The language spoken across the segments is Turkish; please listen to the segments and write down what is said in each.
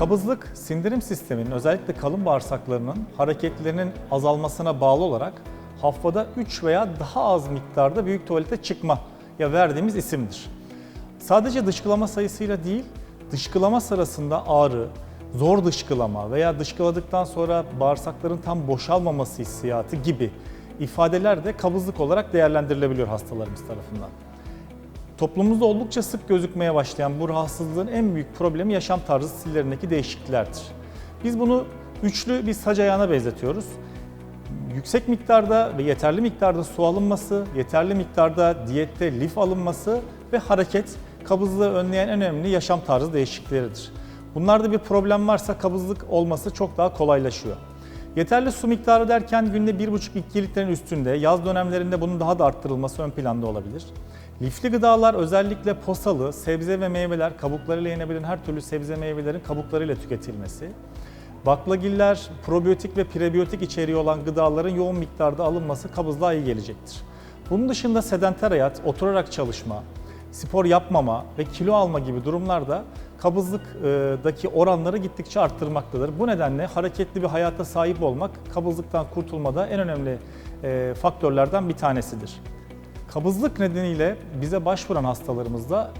Kabızlık, sindirim sisteminin özellikle kalın bağırsaklarının hareketlerinin azalmasına bağlı olarak haftada 3 veya daha az miktarda büyük tuvalete çıkma ya verdiğimiz isimdir. Sadece dışkılama sayısıyla değil, dışkılama sırasında ağrı, zor dışkılama veya dışkıladıktan sonra bağırsakların tam boşalmaması hissiyatı gibi ifadeler de kabızlık olarak değerlendirilebiliyor hastalarımız tarafından. Toplumumuzda oldukça sık gözükmeye başlayan bu rahatsızlığın en büyük problemi yaşam tarzı stillerindeki değişikliklerdir. Biz bunu üçlü bir sac ayağına benzetiyoruz. Yüksek miktarda ve yeterli miktarda su alınması, yeterli miktarda diyette lif alınması ve hareket kabızlığı önleyen en önemli yaşam tarzı değişiklikleridir. Bunlarda bir problem varsa kabızlık olması çok daha kolaylaşıyor. Yeterli su miktarı derken günde 1,5-2 litrenin üstünde, yaz dönemlerinde bunun daha da arttırılması ön planda olabilir. Lifli gıdalar özellikle posalı, sebze ve meyveler, kabuklarıyla yenebilen her türlü sebze meyvelerin kabuklarıyla tüketilmesi. Baklagiller, probiyotik ve prebiyotik içeriği olan gıdaların yoğun miktarda alınması kabızlığa iyi gelecektir. Bunun dışında sedanter hayat, oturarak çalışma, spor yapmama ve kilo alma gibi durumlarda kabızlıktaki oranları gittikçe arttırmaktadır. Bu nedenle hareketli bir hayata sahip olmak kabızlıktan kurtulmada en önemli e, faktörlerden bir tanesidir. Kabızlık nedeniyle bize başvuran hastalarımızda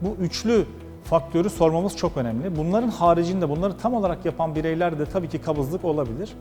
bu üçlü faktörü sormamız çok önemli. Bunların haricinde bunları tam olarak yapan bireyler de tabii ki kabızlık olabilir.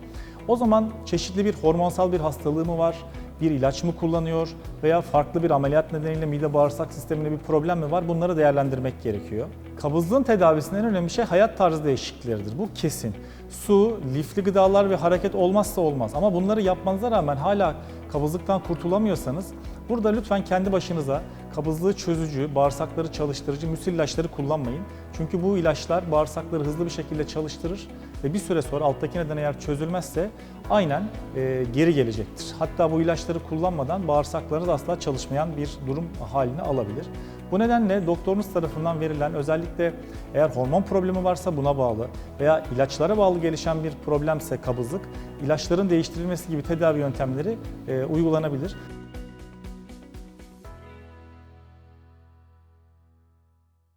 O zaman çeşitli bir hormonsal bir hastalığı mı var, bir ilaç mı kullanıyor veya farklı bir ameliyat nedeniyle mide bağırsak sisteminde bir problem mi var bunları değerlendirmek gerekiyor. Kabızlığın tedavisinin en önemli şey hayat tarzı değişiklikleridir. Bu kesin. Su, lifli gıdalar ve hareket olmazsa olmaz. Ama bunları yapmanıza rağmen hala kabızlıktan kurtulamıyorsanız burada lütfen kendi başınıza kabızlığı çözücü, bağırsakları çalıştırıcı müsil kullanmayın. Çünkü bu ilaçlar bağırsakları hızlı bir şekilde çalıştırır ve bir süre sonra alttaki neden eğer çözülmezse aynen e, geri gelecektir. Hatta bu ilaçları kullanmadan bağırsaklarınız asla çalışmayan bir durum haline alabilir. Bu nedenle doktorunuz tarafından verilen özellikle eğer hormon problemi varsa buna bağlı veya ilaçlara bağlı gelişen bir problemse kabızlık, ilaçların değiştirilmesi gibi tedavi yöntemleri e, uygulanabilir.